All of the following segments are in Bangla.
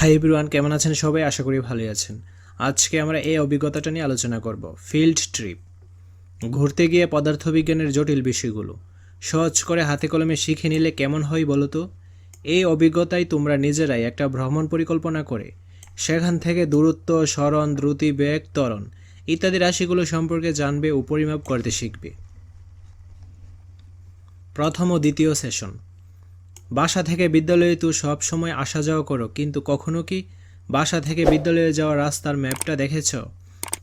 হাই এভরিওয়ান কেমন আছেন সবাই? আশা করি ভালোই আছেন। আজকে আমরা এই অভিজ্ঞতাটা নিয়ে আলোচনা করব ফিল্ড ট্রিপ ঘুরতে গিয়ে পদার্থবিজ্ঞানের জটিল বিষয়গুলো। সহজ করে হাতে কলমে শিখে নিলে কেমন হয় বলো তো? এই অভিজ্ঞতায় তোমরা নিজেরাই একটা ভ্রমণ পরিকল্পনা করে, সেখান থেকে দূরত্ব, স্মরণ, দ্রুতি, বেগ, ত্বরণ ইত্যাদি রাশিগুলো সম্পর্কে জানবে ও পরিমাপ করতে শিখবে। প্রথম ও দ্বিতীয় সেশন। বাসা থেকে বিদ্যালয়ে তো সব সময় আসা যাওয়া করো, কিন্তু কখনো কি বাসা থেকে বিদ্যালয়ে যাওয়ার রাস্তার ম্যাপটা দেখেছ?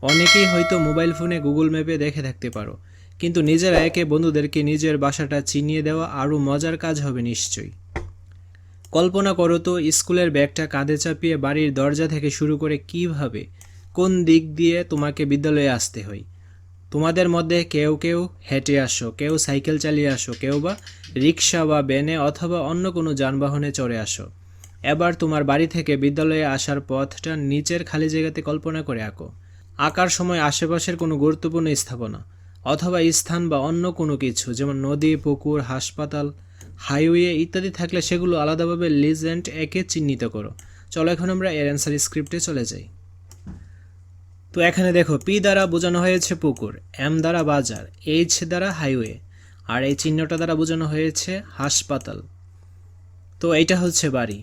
অনেকেই হয়তো মোবাইল ফোনে গুগল ম্যাপে দেখে থাকতে পারো, কিন্তু নিজেরা একে বন্ধুদেরকে নিজের বাসাটা চিনিয়ে দেওয়া আরও মজার কাজ হবে নিশ্চয়ই। কল্পনা করো তো, স্কুলের ব্যাগটা কাঁধে চাপিয়ে বাড়ির দরজা থেকে শুরু করে কীভাবে কোন দিক দিয়ে তোমাকে বিদ্যালয়ে আসতে হয়। তোমাদের মধ্যে কেউ কেউ হেঁটে আসো, কেউ সাইকেল চালিয়ে আসো, কেউ বা রিক্সা বা ব্যানে অথবা অন্য কোনো যানবাহনে চড়ে আসো। এবার তোমার বাড়ি থেকে বিদ্যালয়ে আসার পথটা নিচের খালি জায়গাতে কল্পনা করে আঁকো। আঁকার সময় আশেপাশের কোনো গুরুত্বপূর্ণ স্থাপনা অথবা স্থান বা অন্য কোনো কিছু, যেমন নদী, পুকুর, হাসপাতাল, হাইওয়ে ইত্যাদি থাকলে সেগুলো আলাদাভাবে লিজেন্ড একে চিহ্নিত করো। চলো এখন আমরা এর অ্যান্সার স্ক্রিপ্টে চলে যাই। তো এখানে দেখো, পি দ্বারা বোঝানো হয়েছে পুকুর, এম দ্বারা বাজার, এইচ দ্বারা হাইওয়ে, আর এই চিহ্নটা দ্বারা বোঝানো হয়েছে হাসপাতাল। তো এইটা হচ্ছে বাড়ি।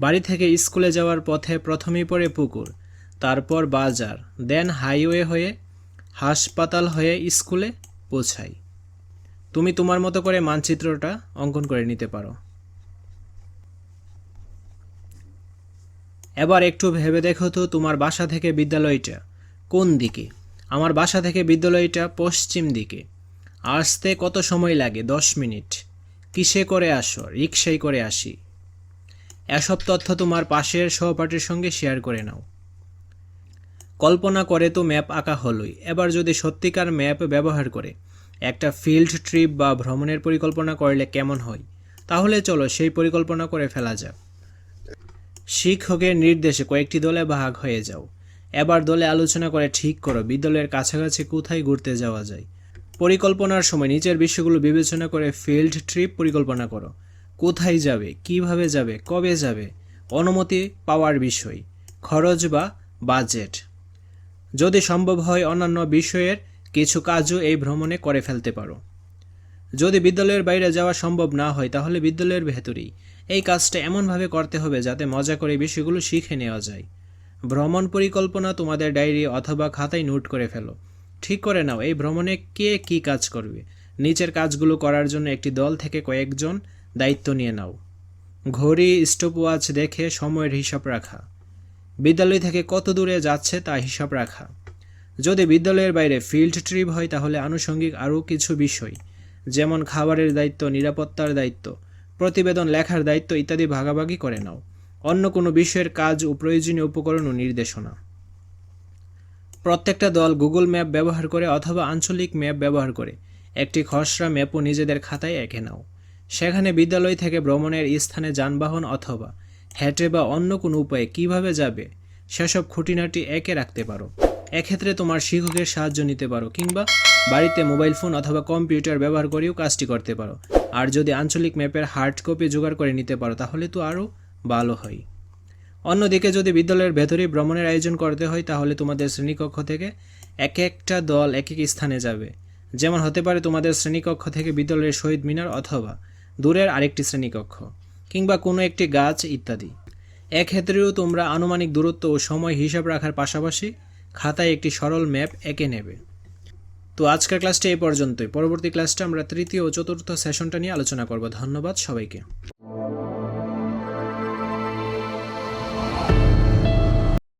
বাড়ি থেকে স্কুলে যাওয়ার পথে প্রথমেই পড়ে পুকুর, তারপর বাজার, দেন হাইওয়ে হয়ে হাসপাতাল হয়ে স্কুলে পৌঁছাই। তুমি তোমার মতো করে মানচিত্রটা অঙ্কন করে নিতে পারো। এবার একটু ভেবে দেখো তো তোমার বাসা থেকে বিদ্যালয়টা। কোন দিকে? আমার বাসা থেকে বিদ্যালয়টা পশ্চিম দিকে। আসতে কত সময় লাগে? দশ মিনিট। কিসে করে আসো? রিক্সায় করে আসি। এসব তথ্য তোমার পাশের সহপাঠীর সঙ্গে শেয়ার করে নাও। কল্পনা করে তো ম্যাপ আঁকা হলোই। এবার যদি সত্যিকার ম্যাপ ব্যবহার করে, একটা ফিল্ড ট্রিপ বা ভ্রমণের পরিকল্পনা করলে কেমন হয়? তাহলে চলো সেই পরিকল্পনা করে ফেলা যাক। শিক্ষকের নির্দেশে কয়েকটি দলে ভাগ হয়ে যাও। এবার দলে আলোচনা করে ঠিক করো, বিদ্যালয়ের কাছাকাছি কোথায় ঘুরতে যাওয়া যায়। পরিকল্পনার সময় নিচের বিষয়গুলো বিবেচনা করে ফিল্ড ট্রিপ পরিকল্পনা করো। কোথায় যাবে, কীভাবে যাবে, কবে যাবে, অনুমতি পাওয়ার বিষয়, খরচ বা বাজেট যদি সম্ভব হয় অন্যান্য বিষয়ের কিছু কাজও এই ভ্রমণে করে ফেলতে পারো। যদি বিদ্যালয়ের বাইরে যাওয়া সম্ভব না হয়, তাহলে বিদ্যালয়ের ভেতরেই। এই কাজটা এমনভাবে করতে হবে যাতে মজা করে বিষয়গুলো শিখে নেওয়া যায়। ভ্রমণ পরিকল্পনা তোমাদের ডায়েরি অথবা খাতায় নোট করে ফেলো। ঠিক করে নাও, এই ভ্রমণে কে কী কাজ করবে? নিচের কাজগুলো করার জন্য একটি দল থেকে কয়েকজন দায়িত্ব নিয়ে নাও। ঘড়ি, স্টপওয়াচ দেখে সময়ের হিসাব রাখা। বিদ্যালয় থেকে কত দূরে যাচ্ছে তা হিসাব রাখা। যদি বিদ্যালয়ের বাইরে ফিল্ড ট্রিপ হয়, তাহলে আনুষঙ্গিক আরও কিছু বিষয়, যেমন খাবারের দায়িত্ব, নিরাপত্তার দায়িত্ব, প্রতিবেদন লেখার দায়িত্ব ইত্যাদি ভাগাভাগি করে নাও। অন্য কোনো বিষয়ের কাজ ও প্রয়োজনীয় উপকরণ ও নির্দেশনা। প্রত্যেকটা দল গুগল ম্যাপ ব্যবহার করে অথবা আঞ্চলিক ম্যাপ ব্যবহার করে। একটি খসড়া ম্যাপও নিজেদের খাতায় এঁকে নাও। সেখানে বিদ্যালয় থেকে ভ্রমণের স্থানে যানবাহন অথবা হেঁটে বা অন্য কোনো উপায়ে কীভাবে যাবে, সেসব খুঁটিনাটি একে রাখতে পারো। এক্ষেত্রে তোমার শিক্ষকের সাহায্য নিতে পারো কিংবা বাড়িতে মোবাইল ফোন অথবা কম্পিউটার ব্যবহার করেও কাজটি করতে পারো। আর যদি আঞ্চলিক ম্যাপের হার্ড কপি জোগাড় করে নিতে পারো, তাহলে তো আরও ভালো হয়। অন্যদিকে যদি বিদ্যালয়ের ভেতরে ভ্রমণের আয়োজন করতে হয়, তাহলে তোমাদের শ্রেণীকক্ষ থেকে এক একটা দল এক এক স্থানে যাবে। যেমন হতে পারে তোমাদের শ্রেণীকক্ষ থেকে বিদ্যালয়ের শহীদ মিনার অথবা দূরের আরেকটি শ্রেণীকক্ষ কিংবা কোনো একটি গাছ ইত্যাদি। এক্ষেত্রেও তোমরা আনুমানিক দূরত্ব ও সময় হিসাব রাখার পাশাপাশি খাতায় একটি সরল ম্যাপ এঁকে নেবে। তো আজকের ক্লাসটা এই পর্যন্তই। পরবর্তী ক্লাসটা আমরা তৃতীয় ও চতুর্থ সেশনটা নিয়ে আলোচনা করব। ধন্যবাদ সবাইকে।